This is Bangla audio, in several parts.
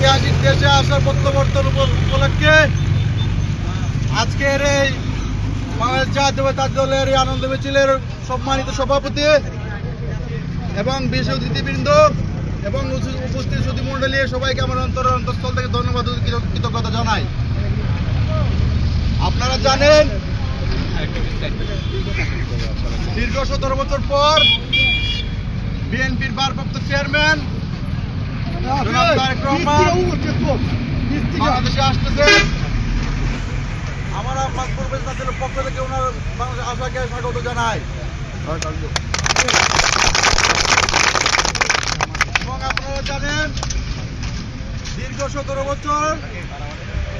ঐতিহাসিক দেশে আসার প্রত্যাবর্তন উপ- উপলক্ষে আজকের এই বাংলাদেশ জাতীয়তা দলের এই আনন্দ মিছিলের সম্মানিত সভাপতি এবং বিশেষ অতিথিবৃন্দ এবং উপস্থিত সুধী মণ্ডলী, সবাইকে আমার অন্তর অন্তঃস্থল থেকে ধন্যবাদ কৃতজ্ঞতা জানাই। আপনারা জানেন, দীর্ঘ সতেরো বছর পর বিএনপির ভারপ্রাপ্ত চেয়ারম্যান বাংলাদেশে আসতেছে আমরা পূর্বে তাদের পক্ষ থেকে ওনার বাংলাদেশ আশাকে স্বাগত জানাই। এবং আপনারা জানেন দীর্ঘ সতেরো বছর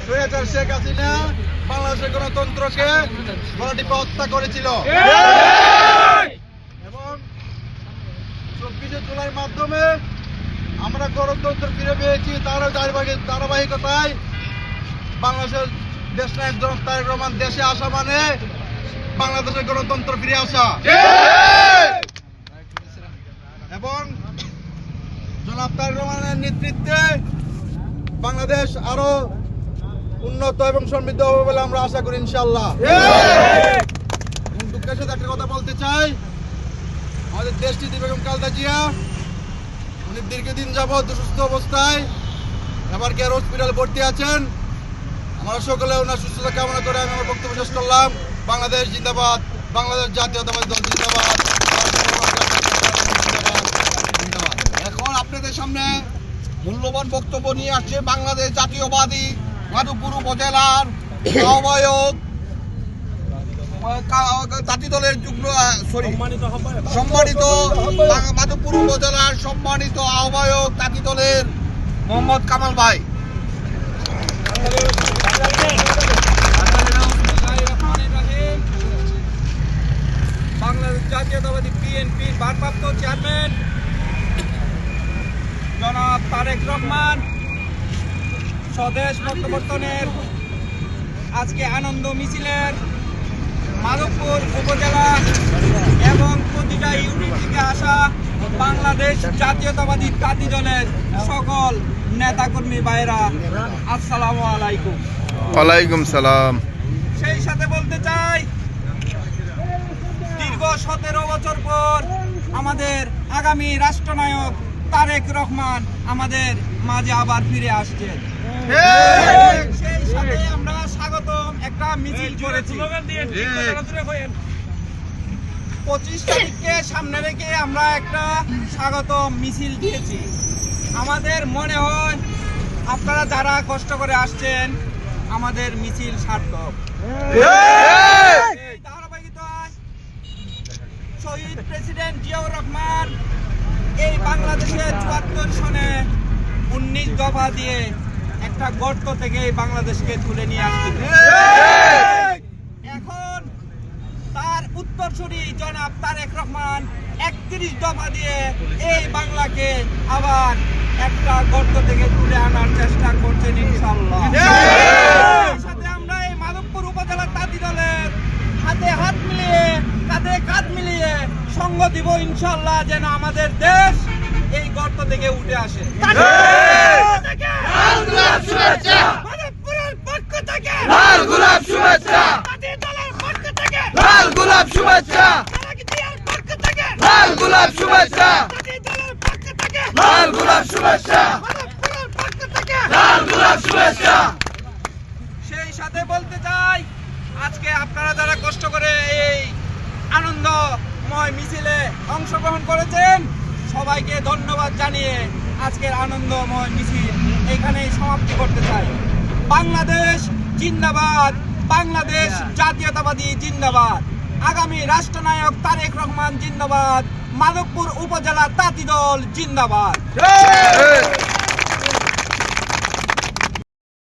সৈয়াচার শেখ হাসিনা বাংলাদেশের গণতন্ত্রকে গণটিপা হত্যা করেছিল। এবং চব্বিশে জুলাইয়ের মাধ্যমে আমরা গণতন্ত্র ফিরে পেয়েছি তার ধারাবাহিক- ধারাবাহিকতায় বাংলাদেশের দেশ নায়ক তারেক রহমান দেশে আসা মানে বাংলাদেশের গণতন্ত্র ফিরে আসা। এবং জনাব তারেক রহমানের নেতৃত্বে বাংলাদেশ আরও উন্নত এবং সমৃদ্ধ হবে বলে আমরা আশা করি ইনশাল্লাহ দুঃখের সাথে একটা কথা বলতে চাই। আমাদের দেশটি বেগম কালদা জিয়া উনি দীর্ঘদিন যাবৎ সুস্থ অবস্থায়, এবার কেয়ার হসপিটালে ভর্তি আছেন? আমরা সকলে ওনার সুস্থতা কামনা করে আমি আমার বক্তব্য শেষ করলাম। বাংলাদেশ জিন্দাবাদ, বাংলাদেশ জাতীয়তাবাদী দল জিন্দাবাদ এখন আপনাদের সামনে মূল্যবান বক্তব্য নিয়ে আসছে বাংলাদেশ জাতীয়বাদী মাধবপুর উপজেলার আহ্বায়ক জাতি দলের যুগ্ম সরি সম্মানিত মাধবপুর উপজেলার সম্মানিত আহ্বায়ক দলের মোহাম্মদ কামাল ভাই। বাংলাদেশ জাতীয়তাবাদী বিএনপির ভারপ্রাপ্ত চেয়ারম্যান জনাব তারেক রহমান স্বদেশ প্রত্যাবর্তনের আজকে আনন্দ মিছিলের মাধবপুর উপজেলা এবং প্রতিটা ইউনিট থেকে আসা বাংলাদেশ জাতীয়তাবাদী জাতি দলের সকল নেতাকর্মী ভাইরা আসসালামু আলাইকুম। ওয়ালাইকুম সালাম। সেই সাথে বলতে চাই দীর্ঘ সতেরো বছর পর আমাদের আগামী রাষ্ট্রনায়ক তারেক রহমান আমাদের মাঝে আবার ফিরে আসছেন। সেই সাথে আমরা মিছিল করেছি। পঁচিশ তারিখকে সামনে রেখে আমরা একটা স্বাগতম মিছিল দিয়েছি। আমাদের মনে হয় আপনারা যারা কষ্ট করে আসছেন আমাদের মিছিল সার্থক। ধারাবাহিকতায় শহীদ প্রেসিডেন্ট জিয়াউর রহমান এই বাংলাদেশের চুয়াত্তর সনে উনিশ দফা দিয়ে একটা গর্ত থেকে এই বাংলাদেশকে তুলে নিয়ে আসছিল এখন তার উত্তরসূরি জনাব তারেক রহমান একত্রিশ দফা দিয়ে এই বাংলাকে আবার একটা গর্ত থেকে তুলে আনার চেষ্টা করছেন ইনশাল্লাহ সাথে আমরা এই মাধবপুর উপজেলার তাঁতি দলের হাতে হাত মিলিয়ে কাঁধে কাঁধ মিলিয়ে সঙ্গ দিব ইনশাল্লাহ যেন আমাদের দেশ এই গর্ত থেকে উঠে আসে মাধবপুরের পক্ষ থেকে লাল গোলাপ শুভেচ্ছা তাঁতি দলের পক্ষ থেকে লাল গোলাপ শুভেচ্ছা তারেক জিয়ার পক্ষ থেকে লাল গোলাপ শুভেচ্ছা। লাল গোলাপ শুভেচ্ছা। লাল গোলাপ শুভেচ্ছা। সেই সাথে বলতে চাই, আজকে আপনারা যারা কষ্ট করে এই আনন্দময় মিছিলে অংশগ্রহণ করেছেন, সবাইকে ধন্যবাদ জানিয়ে আজকের আনন্দময় মিছিল এখানেই সমাপ্তি করতে চাই। বাংলাদেশ জিন্দাবাদ, বাংলাদেশ জাতীয়তাবাদী জিন্দাবাদ। আগামী রাষ্ট্রনায়ক তারেক রহমান জিন্দাবাদ। মাধবপুর উপজেলা তাঁতি দল জিন্দাবাদ।